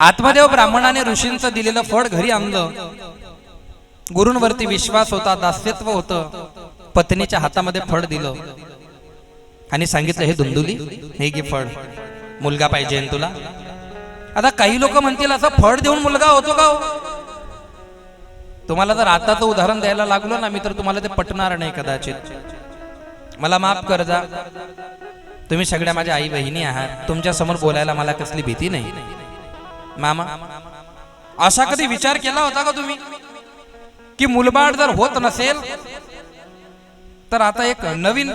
आत्मदेव ब्राह्मणाने ऋषींचं दिलेलं फळ घरी आणलं. गुरूंवरती विश्वास होता दास्यत्व होतं. पत्नीच्या हातामध्ये फळ दिलं. आणि सांगितलं हे दुंदुली हे घे फळ. मुलगा पाहिजे तुला. आता काही लोक म्हणतील असं फळ देऊन मुलगा होतो का हो? तुम्हाला जर आताचं उदाहरण द्यायला लागलो ना मी तर तुम्हाला ते पटणार नाही कदाचित. मला माफ कर जा. तुम्ही सगळ्या माझ्या आई बहिणी आहात. तुमच्यासमोर बोलायला मला कसली भीती नाही. मामा असा कधी विचार केला होता का तुम्ही? की मुलबाड जर होत नसेल तर आता एक नवीन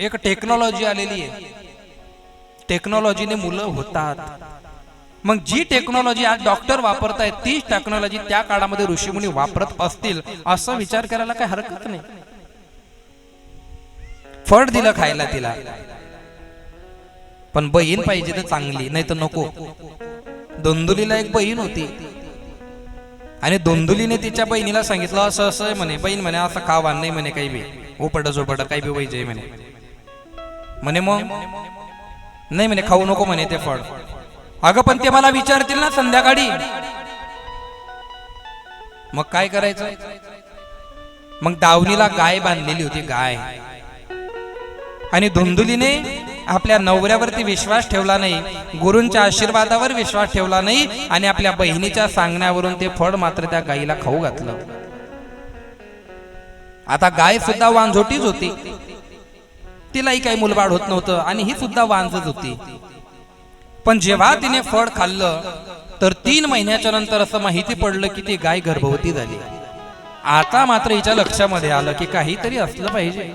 एक टेक्नॉलॉजी आलेली आहे. टेक्नॉलॉजीने मुलं होतात. मग जी टेक्नॉलॉजी आज डॉक्टर वापरतायत तीच टेक्नॉलॉजी त्या काळामध्ये ऋषीमुनी वापरत असतील असा विचार करायला काही हरकत नाही. फळ दिलं खायला तिला. पण बहीण पाहिजे तर चांगली नाही तर नको. दोंदुलीला एक बहीण होती. आणि दोंदुलीने तिच्या बहिणीला सांगितलं असं असं म्हणे बहीण म्हणे असं खावा नाही म्हणे काही बी. ओपड झोपड काही बी वैजे म्हणे. म्हणे मग? नाही म्हणे खाऊ नको म्हणे ते फळ. अगं पण ते मला विचारतील ना संध्याकाळी. मग काय करायचं? मग दावणीला गाय बांधलेली होती गाय. आणि धुंदुलीने आपल्या नवऱ्यावरती विश्वास ठेवला नाही गुरूंच्या आशीर्वादावर विश्वास ठेवला नाही आणि आपल्या बहिणीच्या सांगण्यावरून ते फळ मात्र त्या गायीला खाऊ घातलं. आता गाय सुद्धा वांझोटीच होती. तिलाही काही मुलबाड होत नव्हतं आणि ही सुद्धा वांझच होती. पण जेव्हा तिने फळ खाल्लं तर तीन महिन्याच्या नंतर असं माहिती पडलं की ती गाय गर्भवती झाली. आता मात्र हिच्या लक्षामध्ये आलं की काहीतरी असलं पाहिजे.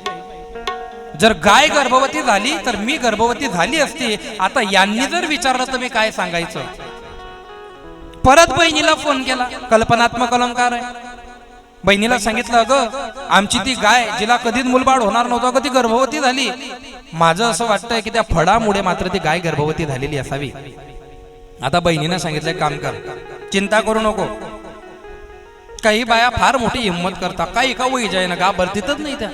जर गाय गर्भवती झाली तर मी गर्भवती झाली असती. आता यांनी जर विचारलं तर मी काय सांगायचं? परत बहिणीला फोन केला. कल्पनात्मक अलंकार आहे. बहिणीला सांगितलं अगं आमची ती गाय जिला कधीच मुलबाड होणार नव्हतं अगं ती गर्भवती झाली. माझं असं वाटतंय की त्या फळामुळे मात्र ती गाय गर्भवती झालेली असावी. आता बहिणीनं सांगितलंय काम कर. चिंता करू नको. काही बाया फार मोठी हिंमत करतात. काही का वैज आहे ना गा नाही त्या.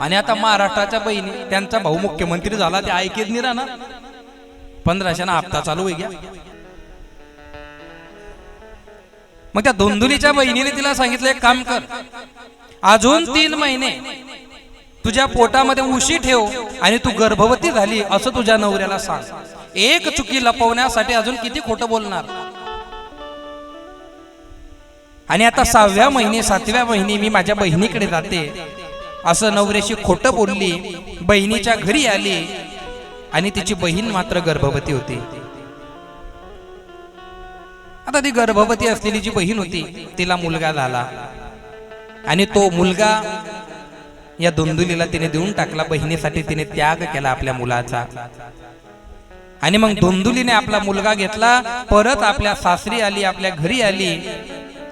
आणि आता महाराष्ट्राच्या बहिणी त्यांचा भाऊ मुख्यमंत्री झाला ते ऐकेत नाही राहणार. पंधराशे हप्ता चालू आहे घ्या मग त्या धोंदुलीच्या बहिणीने तिला सांगितलं एक काम कर. अजून तीन महिने तुझ्या पोटामध्ये उशी ठेव आणि तू गर्भवती झाली असं तुझ्या नवऱ्याला सांग. एक चुकी लपवण्यासाठी अजून किती खोटं बोलणार? आणि आता सहाव्या महिने सातव्या महिने मी माझ्या बहिणीकडे जाते. असं नवऱ्याशी खोटं बोलली बहिणीच्या घरी आली आणि तिची बहीण मात्र गर्भवती होती. आता ती गर्भवती असलेली जी बहीण होती तिला मुलगा झाला. आणि तो मुलगा या दोंदुलीला तिने देऊन टाकला बहिणीसाठी तिने त्याग केला आपल्या मुलाचा. आणि मग दोंदुलीने आपला मुलगा घेतला परत आपल्या सासरी आली आपल्या घरी आली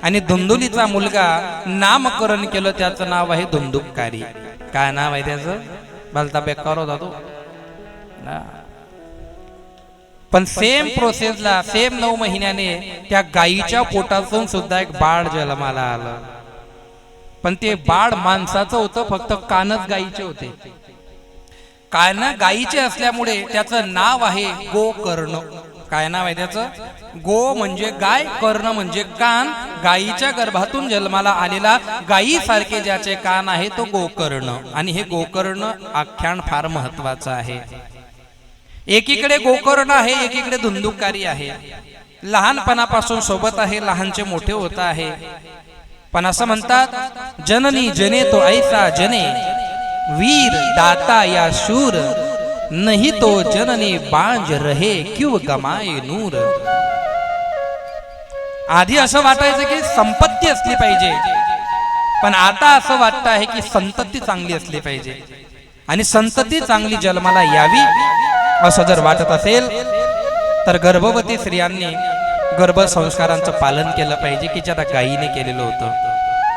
आणि धुंदुलीचा मुलगा नामकरण केलं त्याचं नाव आहे धुंदुककारी काय नाव आहे त्याचं? भलता बेकार होता तो पण सेम प्रोसेसला सेम नऊ महिन्याने त्या गायीच्या पोटातून सुद्धा एक बाळ जन्माला आलं. पण ते बाळ माणसाचं होतं फक्त कानच गायीचे होते. कान गायीचे असल्यामुळे त्याचं नाव आहे गोकर्ण. काय नाव आहे त्याचं? गो म्हणजे गाय कर्ण म्हणजे कान. गायीच्या गर्भातून जन्माला आलेला गायी सारखे ज्याचे कान आहे तो गोकर्ण. आणि हे गोकर्ण आख्यान फार महत्वाचं आहे. एकीकडे गोकर्ण आहे एकीकडे धुंदुकारी आहे. लहानपणापासून सोबत आहे लहानचे मोठे होत आहे. पण असं म्हणतात जननी जने तो ऐसा जने. वीर दाता या शूर. नहीं तो जननी बांज रहे क्यों गमाए नूर? आधी असं वाटायचं की संपत्ती असली पाहिजे. पण आता असं वाटतं आहे की संतती चांगली असली पाहिजे. आणि संतती चांगली जन्माला यावी असं जर वाटत असेल तर गर्भवती स्त्रियांनी गर्भसंस्कारांचं पालन केलं पाहिजे की ज्याला गायीने केलेलं होतं.